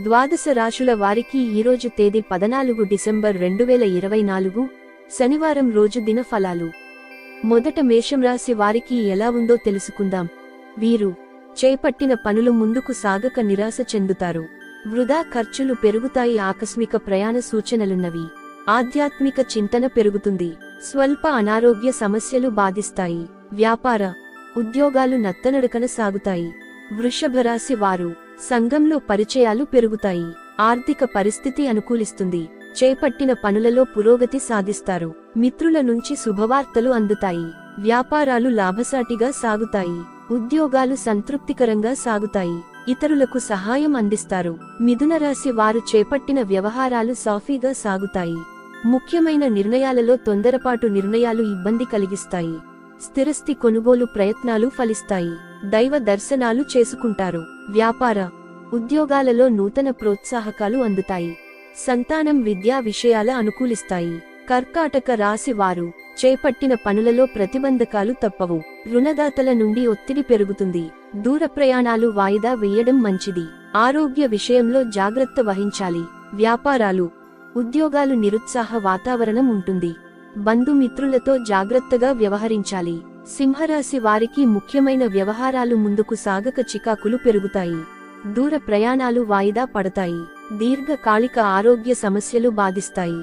ద్వాదశ రాశుల వారికి ఈరోజు తేదీ పదనాలుగు డిసెంబర్ రెండు వేల ఇరవై నాలుగు శనివారం రోజు దిన ఫలాలు మొదట మేషం రాశి వారికి ఎలా ఉందో తెలుసుకుందాం. వీరు చేపట్టిన పనులు ముందుకు సాగక నిరాశ చెందుతారు. వృధా ఖర్చులు పెరుగుతాయి ఆకస్మిక ప్రయాణ సూచనలున్నవి. ఆధ్యాత్మిక చింతన పెరుగుతుంది. స్వల్ప అనారోగ్య సమస్యలు బాధిస్తాయి. వ్యాపార ఉద్యోగాలు నత్తనడకన సాగుతాయి. వృషభ రాశి వారు సంఘంలో పరిచయాలు పెరుగుతాయి. ఆర్థిక పరిస్థితి అనుకూలిస్తుంది. చేపట్టిన పనులలో పురోగతి సాధిస్తారు. మిత్రుల నుంచి శుభవార్తలు అందుతాయి. వ్యాపారాలు లాభసాటిగా సాగుతాయి. ఉద్యోగాలు సంతృప్తికరంగా సాగుతాయి. ఇతరులకు సహాయం అందిస్తారు. మిథున రాశి వారు చేపట్టిన వ్యవహారాలు సాఫీగా సాగుతాయి. ముఖ్యమైన నిర్ణయాలలో తొందరపాటు నిర్ణయాలు ఇబ్బంది కలిగిస్తాయి. స్థిరస్థి కొనుగోలు ప్రయత్నాలు ఫలిస్తాయి. దైవ దర్శనాలు చేసుకుంటారు. వ్యాపార ఉద్యోగాలలో నూతన ప్రోత్సాహకాలు అందుతాయి. సంతానం విద్యా విషయాల అనుకూలిస్తాయి. కర్కాటక రాశి వారు చేపట్టిన పనులలో ప్రతిబంధకాలు తప్పవు. రుణదాతల నుండి ఒత్తిడి పెరుగుతుంది. దూర ప్రయాణాలు వాయిదా వేయడం మంచిది. ఆరోగ్య విషయంలో జాగ్రత్త వహించాలి. వ్యాపారాలు ఉద్యోగాలు నిరుత్సాహ వాతావరణం ఉంటుంది. బంధుమిత్రులతో జాగ్రత్తగా వ్యవహరించాలి. సింహరాశి వారికి ముఖ్యమైన వ్యవహారాలు ముందుకు సాగక చికాకులు పెరుగుతాయి. దూర ప్రయాణాలు వాయిదా పడతాయి. దీర్ఘకాలిక ఆరోగ్య సమస్యలు బాధిస్తాయి.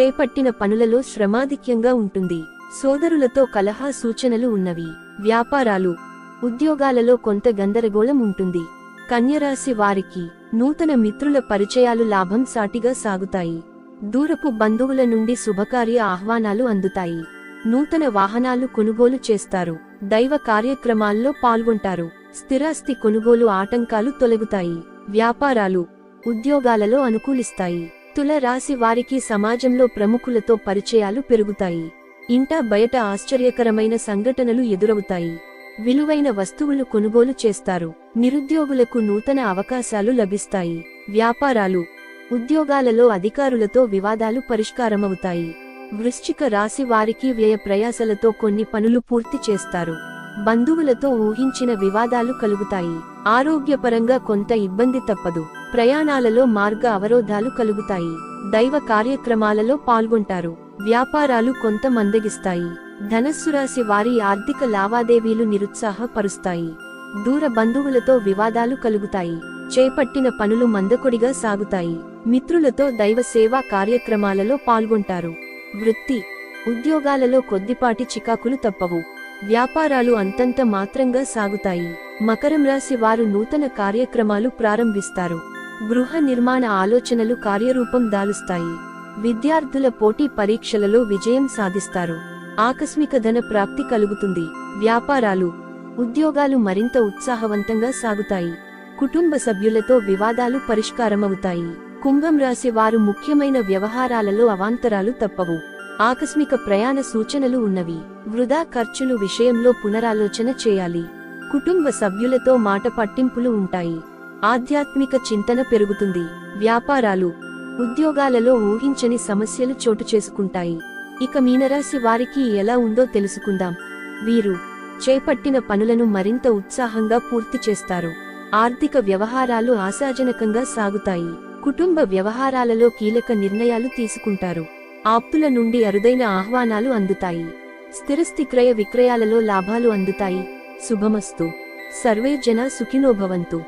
చేపట్టిన పనులలో శ్రమాధిక్యంగా ఉంటుంది. సోదరులతో కలహా సూచనలు ఉన్నవి. వ్యాపారాలు. ఉద్యోగాలలో కొంత గందరగోళం ఉంటుంది. కన్యరాశి వారికి నూతన మిత్రుల పరిచయాలు లాభం సాటిగా సాగుతాయి. దూరపు బంధువుల నుండి శుభకార్య ఆహ్వానాలు అందుతాయి. నూతన వాహనాలు కొనుగోలు చేస్తారు. దైవ కార్యక్రమాల్లో పాల్గొంటారు. స్థిరాస్తి కొనుగోలు ఆటంకాలు తొలగుతాయి. వ్యాపారాలు ఉద్యోగాలలో అనుకూలిస్తాయి. తుల రాశి వారికి సమాజంలో ప్రముఖులతో పరిచయాలు పెరుగుతాయి. ఇంటా బయట ఆశ్చర్యకరమైన సంఘటనలు ఎదురవుతాయి. విలువైన వస్తువులు కొనుగోలు చేస్తారు. నిరుద్యోగులకు నూతన అవకాశాలు లభిస్తాయి. వ్యాపారాలు ఉద్యోగాలలో అధికారులతో వివాదాలు పరిష్కారమవుతాయి. వృశ్చిక రాశి వారికి వ్యయ ప్రయాసలతో కొన్ని పనులు పూర్తి చేస్తారు. బంధువులతో ఊహించిన వివాదాలు కలుగుతాయి. ఆరోగ్యపరంగా కొంత ఇబ్బంది తప్పదు. ప్రయాణాలలో మార్గ అవరోధాలు కలుగుతాయి. దైవ కార్యక్రమాలలో పాల్గొంటారు. వ్యాపారాలు కొంత మందగిస్తాయి ధనస్సు రాశి వారి ఆర్థిక లావాదేవీలు నిరుత్సాహపరుస్తాయి. దూర బంధువులతో వివాదాలు కలుగుతాయి. చేపట్టిన పనులు మందకొడిగా సాగుతాయి. మిత్రులతో దైవ సేవా కార్యక్రమాలలో పాల్గొంటారు. వృత్తి ఉద్యోగాలలో కొద్దిపాటి చికాకులు తప్పవు. వ్యాపారాలు అంతంత మాత్రంగా సాగుతాయి. మకరం రాశి వారు నూతన కార్యక్రమాలు ప్రారంభిస్తారు. గృహ నిర్మాణ ఆలోచనలు కార్యరూపం దాలుస్తాయి. విద్యార్థుల పోటీ పరీక్షలలో విజయం సాధిస్తారు. ఆకస్మిక ధన ప్రాప్తి కలుగుతుంది. వ్యాపారాలు ఉద్యోగాలు మరింత ఉత్సాహవంతంగా సాగుతాయి. కుటుంబ సభ్యులతో వివాదాలు పరిష్కారమవుతాయి. కుంభం రాశి వారు ముఖ్యమైన వ్యవహారాలలో అవాంతరాలు తప్పవు. ఆకస్మిక ప్రయాణ సూచనలు ఉన్నవి. వృధా ఖర్చులు విషయంలో పునరాలోచన చేయాలి. కుటుంబ సభ్యులతో మాట పట్టింపులు ఉంటాయి. ఆధ్యాత్మిక చింతన పెరుగుతుంది. వ్యాపారాలు ఉద్యోగాలలో ఊహించని సమస్యలు చోటు చేసుకుంటాయి. ఇక మీనరాశి వారికి ఎలా ఉందో తెలుసుకుందాం. వీరు చేపట్టిన పనులను మరింత ఉత్సాహంగా పూర్తి చేస్తారు. ఆర్థిక వ్యవహారాలు ఆశాజనకంగా సాగుతాయి. కుటుంబ వ్యవహారాలలో కీలక నిర్ణయాలు తీసుకుంటారు. ఆప్తుల నుండి అరుదైన ఆహ్వానాలు అందుతాయి. స్థిరస్థి క్రయ విక్రయాలలో లాభాలు అందుతాయి. శుభమస్తు. సర్వే జన సుఖినోభవంతు